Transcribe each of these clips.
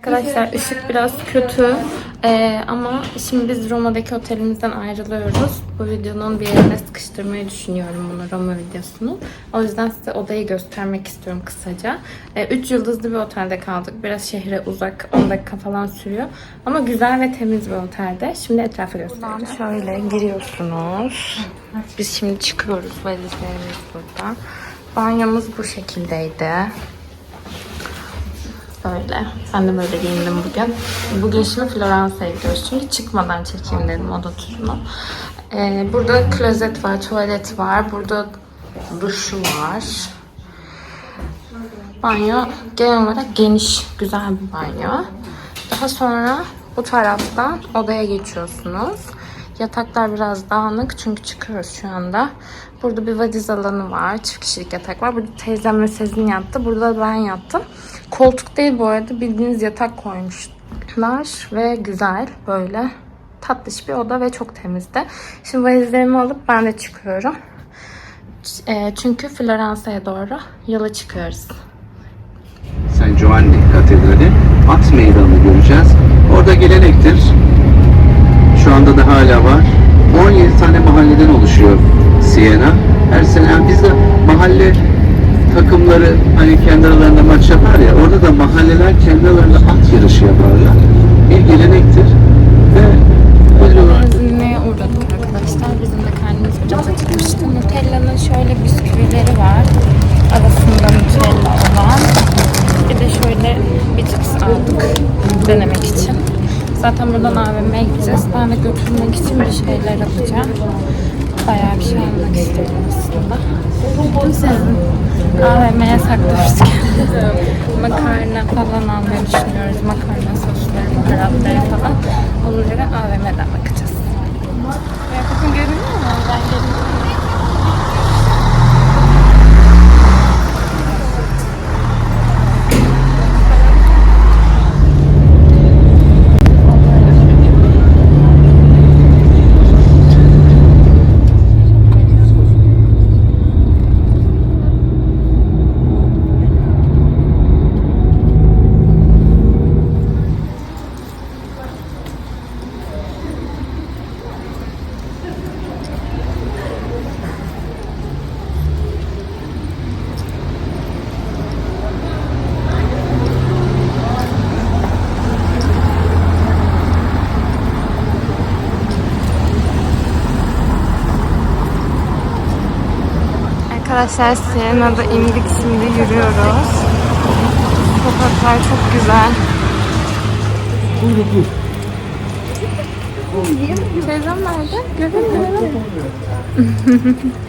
Arkadaşlar ışık biraz kötü Ee, ama şimdi biz Roma'daki otelimizden ayrılıyoruz. Bu videonun bir yerine sıkıştırmayı düşünüyorum bunu Roma videosunu. O yüzden size odayı göstermek istiyorum kısaca. 3 yıldızlı bir otelde kaldık. Biraz şehre uzak 10 dakika falan sürüyor. Ama güzel ve temiz bir otelde. Şimdi etrafı göstereceğim. Şöyle giriyorsunuz. Biz şimdi çıkıyoruz. Valizlerimiz burada. Banyomuz bu şekildeydi. Böyle. Ben de böyle giyindim bugün. Bugün şimdi Floransa'ya gidiyoruz. Çünkü çıkmadan çekeyim dedim oda turunu. Ee, burada klozet var, tuvalet var. Burada duşu var. Banyo genel olarak geniş, güzel bir banyo. Daha sonra bu taraftan odaya geçiyorsunuz. Yataklar biraz dağınık çünkü çıkıyoruz şu anda. Burada bir valiz alanı var. Çift kişilik yatak var. Burada teyzem ve Sezin yattı. Burada da ben yattım. Koltuk değil bu arada. Bildiğiniz yatak koymuşlar. Ve güzel böyle tatlış bir oda ve çok temizdi. Şimdi valizlerimi alıp ben de çıkıyorum. Eee, Çünkü Floransa'ya doğru yola çıkıyoruz. San Giovanni Katedrali At Meydanı'nı göreceğiz. Orada gelenektir. Şu anda da hala var. 17 tane mahalleden oluşuyor Siena. Her sene yani bizde mahalle takımları hani kendi aralarında maç yapar ya orada da mahalleler kendi aralarında at yarışı yaparlar. Bir gelenektir ve Benzinliğe uğradık arkadaşlar. Bizim de karnımız biraz acıkmıştı. Nutella'nın şöyle bisküvileri var. Arasında Nutella olan. Bir de şöyle bir cips aldık denemek için. Zaten buradan AVM'ye gideceğiz. Ben de götürmek için bir şeyler alacağım. Bayağı bir şey almak istiyorum aslında. Sizin AVM'ye kendimizi. Makarna falan almayı düşünüyoruz. Makarna sosları, baharatları falan. Onları AVM'den bakacağız. Kıyafetin görünüyor mu? Ben görünüyorum. Arkadaşlar Siena'da indik şimdi yürüyoruz. Sokaklar çok güzel. Teyzem nerede? Göremiyorum.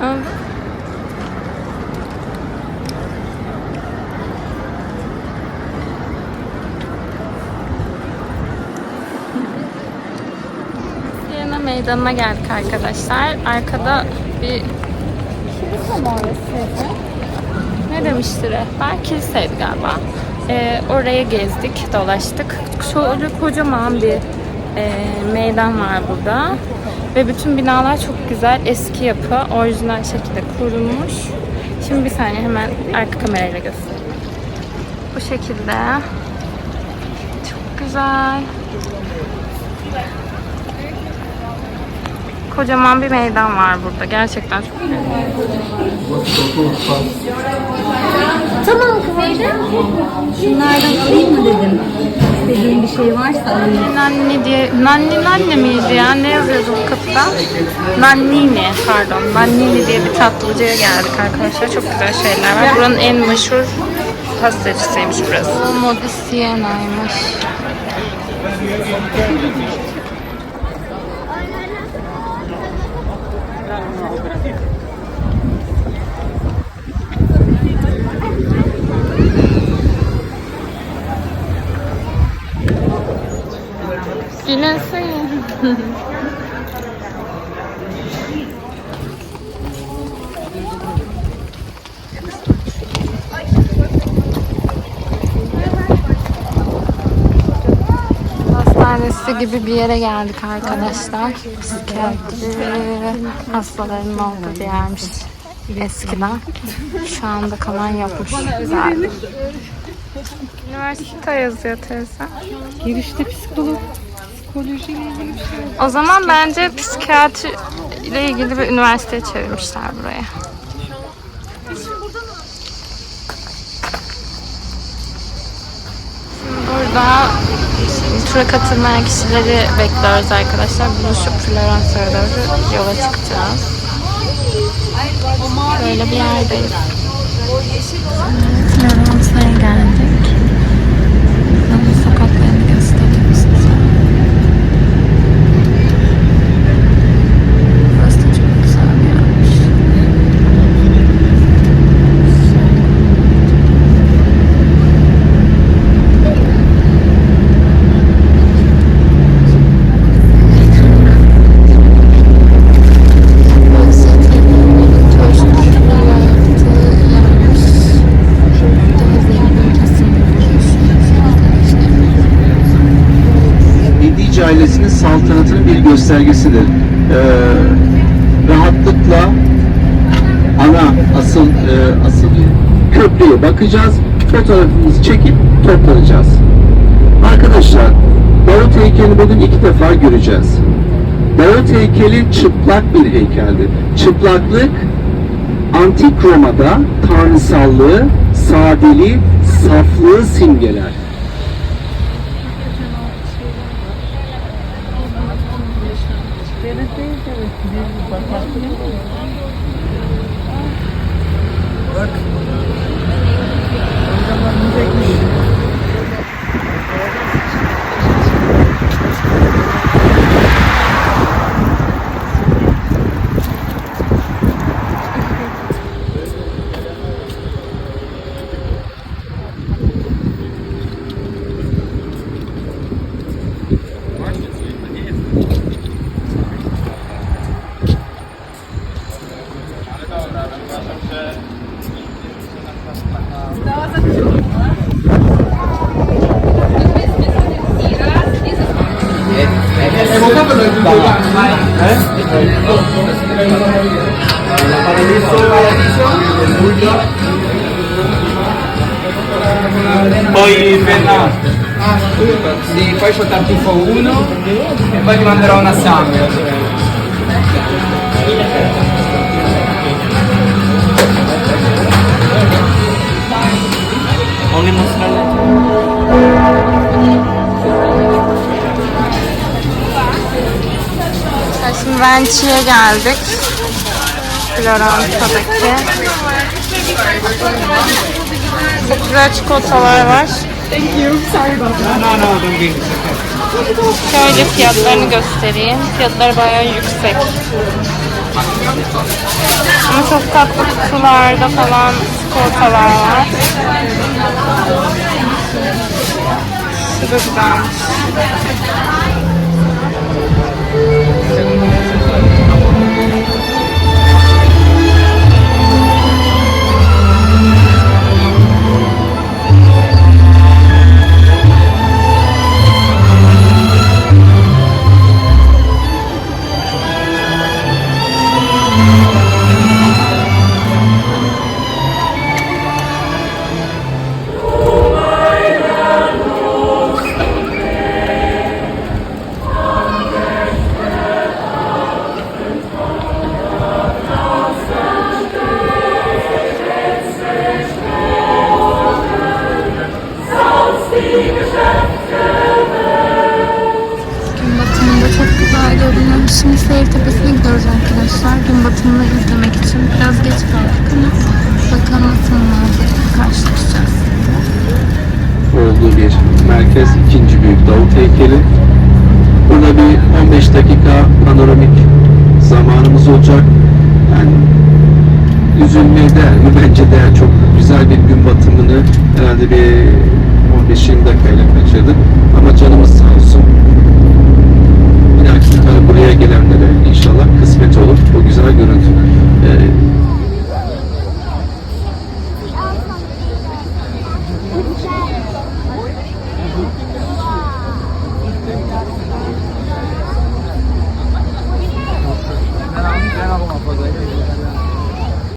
Aldım. Siena meydanına geldik arkadaşlar. Arkada bir kilise mi? Ne demişti rehber? Kiliseydi galiba. Ee, oraya gezdik, dolaştık. Şöyle kocaman bir e, meydan var burada. Ve bütün binalar çok güzel, eski yapı, orijinal şekilde kurulmuş. Şimdi bir saniye hemen arka kamerayla göstereyim. Bu şekilde. Çok güzel. Kocaman bir meydan var burada. Gerçekten çok güzel. Tamam Kıvayda. Şunlardan alayım mı dedim. İstediğin bir şey varsa alayım. Nanni diye, Nanni Nanne miydi ya? Ne yazıyordu bu kapıda? Nannini, pardon. Nannini diye bir tatlıcıya geldik arkadaşlar. Çok güzel şeyler var. Buranın en meşhur pastacisiymiş burası. Siena'ymış. 지났어요. hastanesi gibi bir yere geldik arkadaşlar. Psikiyatri hastaların olduğu bir yermiş eskiden. Şu anda kalan yapmış. Güzel. Üniversite yazıyor teyze. Girişte psikolog psikolojiyle ilgili bir şey. O zaman bence psikiyatri ile ilgili bir üniversite çevirmişler buraya. Şimdi burada tura katılmayan kişileri bekliyoruz arkadaşlar. Buluşup Floransa'ya doğru yola çıkacağız. Böyle bir yerdeyiz. Floransa'ya geldik. Buranın sokaklarını göstereyim size. Burası da çok güzel bir yermiş. Medici ailesinin saltanatının bir göstergesidir. Ee, rahatlıkla ana asıl e, asıl köprüye bakacağız. Fotoğrafımızı çekip toplanacağız. Arkadaşlar Barut heykeli bugün iki defa göreceğiz. Barut heykeli çıplak bir heykeldir. Çıplaklık antik Roma'da tanrısallığı, sadeliği, saflığı simgeler. Poi penna. Sì, poi c'ho tartufo 1 e poi ti manderò una sandwich. Ho un'emozione. Şimdi Vençi'ye geldik. Floransa'daki. Çok güzel çikolatalar var. Şöyle fiyatlarını göstereyim. Fiyatları bayağı yüksek. Ama çok tatlı kutularda falan çikolatalar var. Şu güzelmiş. İkinci büyük Davut heykeli. Burada bir 15 dakika panoramik zamanımız olacak. Yani üzülmeye değer mi? Bence değer. Çok güzel bir gün batımını herhalde bir 15-20 dakikayla kaçırdık. Ama canımız sağ olsun. Bir dahaki buraya gelenlere inşallah